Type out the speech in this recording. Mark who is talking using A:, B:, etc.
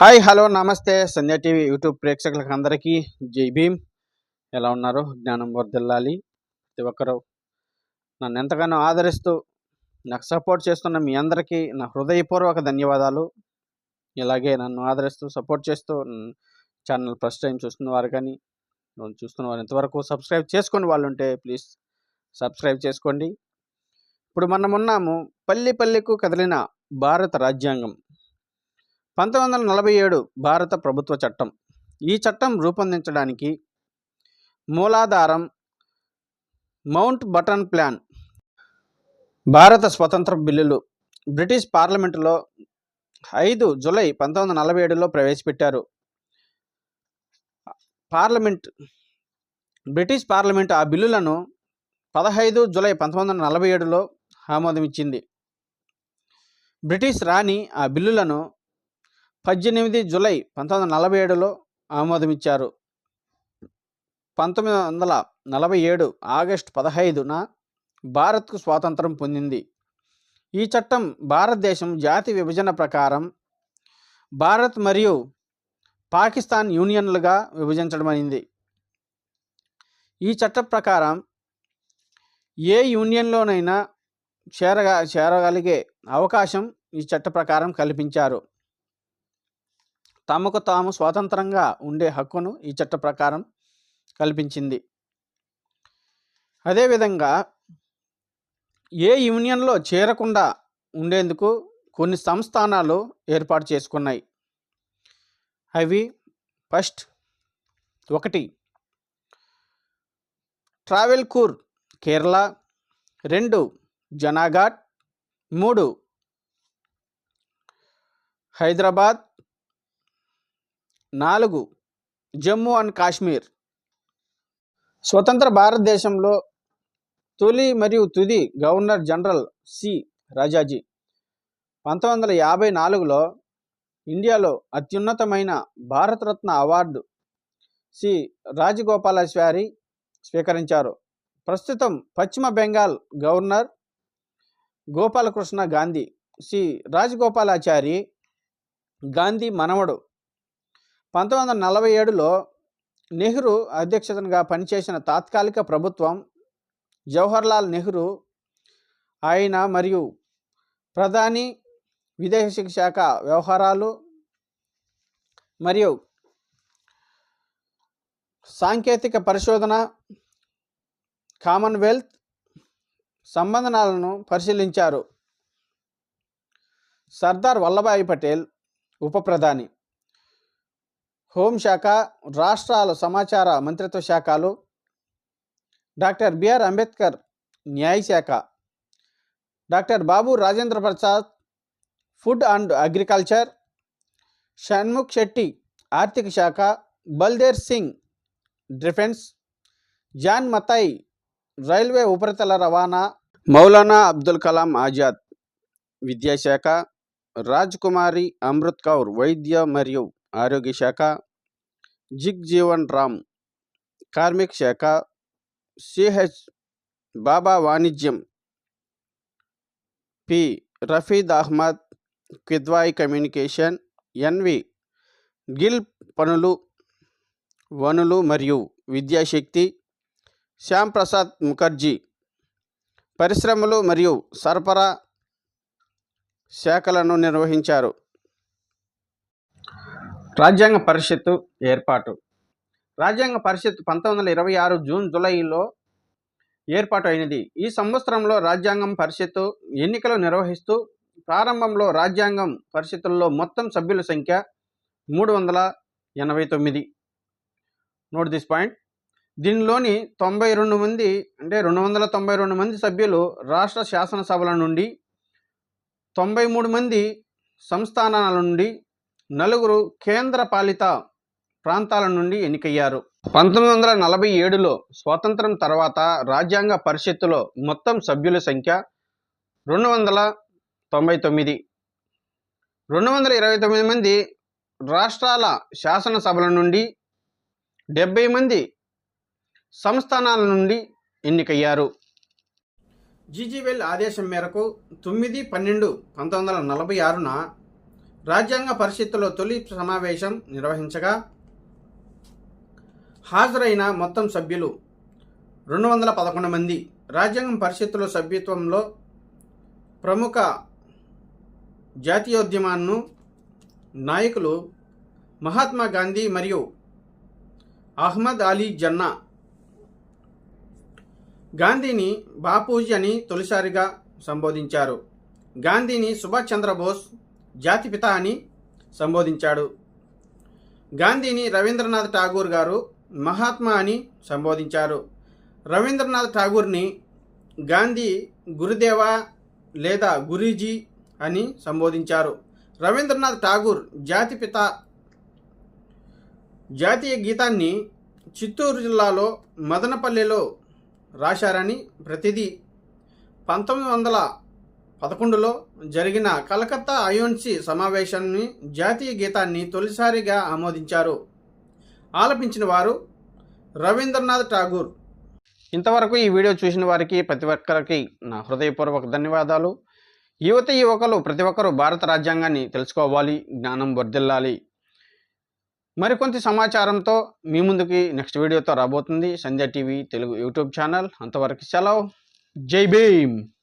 A: Hi hello నమస్తే. సంధ్య TV YouTube ప్రేక్షకులకు అందరికీ జై భీమ్. ఎలా ఉన్నారు? జ్ఞానం వర్దిల్లాలి ప్రతి ఒక్కరు నన్ను ఎంతగానో ఆదరిస్తూ నాకు సపోర్ట్ చేస్తున్న మీ అందరికీ నా హృదయపూర్వక ధన్యవాదాలు. ఇలాగే నన్ను ఆదరిస్తూ సపోర్ట్ చేస్తూ ఛానల్ ఫస్ట్ టైం చూస్తున్న వారు కానీ చూస్తున్న వారు ఇంతవరకు సబ్స్క్రైబ్ చేసుకుని వాళ్ళు ఉంటే ప్లీజ్ సబ్స్క్రైబ్ చేసుకోండి. ఇప్పుడు మనం ఉన్నాము పల్లి పల్లెకు కదిలిన భారత రాజ్యాంగం. పంతొమ్మిది వందల నలభై ఏడు భారత ప్రభుత్వ చట్టం. ఈ చట్టం రూపొందించడానికి మూలాధారం మౌంట్ బటన్ ప్లాన్ భారత స్వతంత్ర బిల్లులు బ్రిటిష్ పార్లమెంటులో ఐదు జులై పంతొమ్మిది వందల నలభై ఏడులో ప్రవేశపెట్టారు. పార్లమెంట్ బ్రిటిష్ పార్లమెంట్ ఆ బిల్లులను పదహైదు జులై పంతొమ్మిది వందల నలభై ఏడులో ఆమోదం ఇచ్చింది బ్రిటిష్ రాణి ఆ బిల్లులను పద్దెనిమిది జులై పంతొమ్మిది వందల నలభై ఏడులో ఆమోదమిచ్చారు. పంతొమ్మిది వందల నలభై ఏడు ఆగస్టు పదహైదున భారత్కు స్వాతంత్రం పొందింది. ఈ చట్టం భారతదేశం జాతి విభజన ప్రకారం భారత్ మరియు పాకిస్తాన్ యూనియన్లుగా విభజించడమైంది. ఈ చట్టం ప్రకారం ఏ యూనియన్లోనైనా చేరగా చేరగలిగే అవకాశం ఈ చట్ట ప్రకారం కల్పించారు. తమకు తాము స్వతంత్రంగా ఉండే హక్కును ఈ చట్ట ప్రకారం కల్పించింది. అదేవిధంగా ఏ యూనియన్లో చేరకుండా ఉండేందుకు కొన్ని సంస్థానాలు ఏర్పాటు చేసుకున్నాయి. అవి ఫస్ట్ ఒకటి ట్రావెల్కూర్ కేరళ. రెండు జనాఘాట్. మూడు హైదరాబాద్. నాలుగు జమ్మూ అండ్ కాశ్మీర్. స్వతంత్ర భారతదేశంలో తొలి మరియు తుది గవర్నర్ జనరల్ సి. రాజాజీ. పంతొమ్మిది వందల యాభై నాలుగులో ఇండియాలో అత్యున్నతమైన భారతరత్న అవార్డు సి. రాజగోపాలాచారి స్వీకరించారు. ప్రస్తుతం పశ్చిమ బెంగాల్ గవర్నర్ గోపాలకృష్ణ గాంధీ. సి. రాజగోపాలాచారి గాంధీ మనవడు. పంతొమ్మిది వందల నలభై ఏడులో నెహ్రూ అధ్యక్షతగా పనిచేసిన తాత్కాలిక ప్రభుత్వం జవహర్లాల్ నెహ్రూ ఆయన మరియు ప్రధాని విదేశీ శాఖ వ్యవహారాలు మరియు సాంకేతిక పరిశోధన కామన్వెల్త్ సంబంధనాలను పరిశీలించారు. సర్దార్ వల్లభాయ్ పటేల్ ఉప ప్రధాని. హోంశాఖ రాష్ట్రాల సమాచార మంత్రిత్వ శాఖలు డాక్టర్ బిఆర్ అంబేద్కర్ న్యాయశాఖ doctor Babu Rajendra Prasad food and agriculture Shanmukh Shetty ఆర్థిక శాఖ Baldev Singh defence John Mathai railway ఉపరితల రవాణా మౌలానా అబ్దుల్ కలాం ఆజాద్ విద్యాశాఖ రాజ్ కుమారి అమృత్ కౌర్ వైద్య మరియు ఆరోగ్య శాఖ జిగ్ జీవన్ రామ్ కార్మిక శాఖ సిహెచ్ బాబా వాణిజ్యం P Rafi Ahmed Kidwai communication NV Gill పనులు వనులు మరియు విద్యాశక్తి శ్యామ్ ప్రసాద్ ముఖర్జీ పరిశ్రమలు మరియు సరఫరా శాఖలను నిర్వహించారు. రాజ్యాంగ పరిషత్తు ఏర్పాటు. రాజ్యాంగ పరిషత్ పంతొమ్మిది వందల ఇరవై ఆరు జూన్ జూలైలో ఏర్పాటు అయినది. ఈ సంవత్సరంలో రాజ్యాంగం పరిషత్తు ఎన్నికలు నిర్వహిస్తూ ప్రారంభంలో రాజ్యాంగం పరిషత్తుల్లో మొత్తం సభ్యుల సంఖ్య మూడు వందల ఎనభై తొమ్మిది. నోట్ దిస్ పాయింట్ దీనిలోని తొంభై రెండు మంది అంటే రెండు వందల తొంభై రెండు మంది సభ్యులు రాష్ట్ర శాసనసభల నుండి తొంభై మూడు మంది సంస్థానాల నుండి నలుగురు కేంద్ర పాలిత ప్రాంతాల నుండి ఎన్నికయ్యారు. పంతొమ్మిది వందల నలభై ఏడులో స్వాతంత్రం తర్వాత రాజ్యాంగ పరిషత్తులో మొత్తం సభ్యుల సంఖ్య రెండు వందల తొంభై తొమ్మిది. రెండు వందల ఇరవై తొమ్మిది మంది రాష్ట్రాల శాసనసభల నుండి డెబ్బై మంది సంస్థానాల నుండి ఎన్నికయ్యారు. జీజీవెల్ ఆదేశం మేరకు తొమ్మిది పన్నెండు పంతొమ్మిది వందల నలభై ఆరున రాజ్యాంగ పరిషత్తులో తొలి సమావేశం నిర్వహించగా హాజరైన మొత్తం సభ్యులు రెండు వందల పదకొండు మంది. రాజ్యాంగం పరిషత్తులో సభ్యత్వంలో ప్రముఖ జాతీయోద్యమాన్ని నాయకులు మహాత్మా గాంధీ మరియు అహ్మద్ అలీ జన్నా. గాంధీని బాపూజీ అని తొలిసారిగా సంబోధించారు. గాంధీని సుభాష్ చంద్రబోస్ జాతిపిత అని సంబోధించాడు. గాంధీని రవీంద్రనాథ్ ఠాగూర్ గారు మహాత్మా అని సంబోధించారు. రవీంద్రనాథ్ ఠాగూర్ని గాంధీ గురుదేవ లేదా గురూజీ అని సంబోధించారు. రవీంద్రనాథ్ ఠాగూర్ జాతిపిత జాతీయ గీతాన్ని చిత్తూరు జిల్లాలో మదనపల్లిలో రాశారని ప్రతిదీ పంతొమ్మిది వందల పదకొండులో జరిగిన కలకత్తా అయోన్సీ సమావేశాన్ని జాతీయ గీతాన్ని తొలిసారిగా ఆమోదించారు. ఆలపించిన వారు రవీంద్రనాథ్ ఠాగూర్. ఇంతవరకు ఈ వీడియో చూసిన వారికి ప్రతి ఒక్కరికి నా హృదయపూర్వక ధన్యవాదాలు. యువత యువకులు ప్రతి ఒక్కరూ భారత రాజ్యాంగాన్ని తెలుసుకోవాలి జ్ఞానం వర్ధిల్లాలి. మరికొంత సమాచారంతో మీ ముందుకి నెక్స్ట్ వీడియోతో రాబోతుంది Sandhya TV Telugu YouTube channel. అంతవరకు సెలవు. జై భీమ్!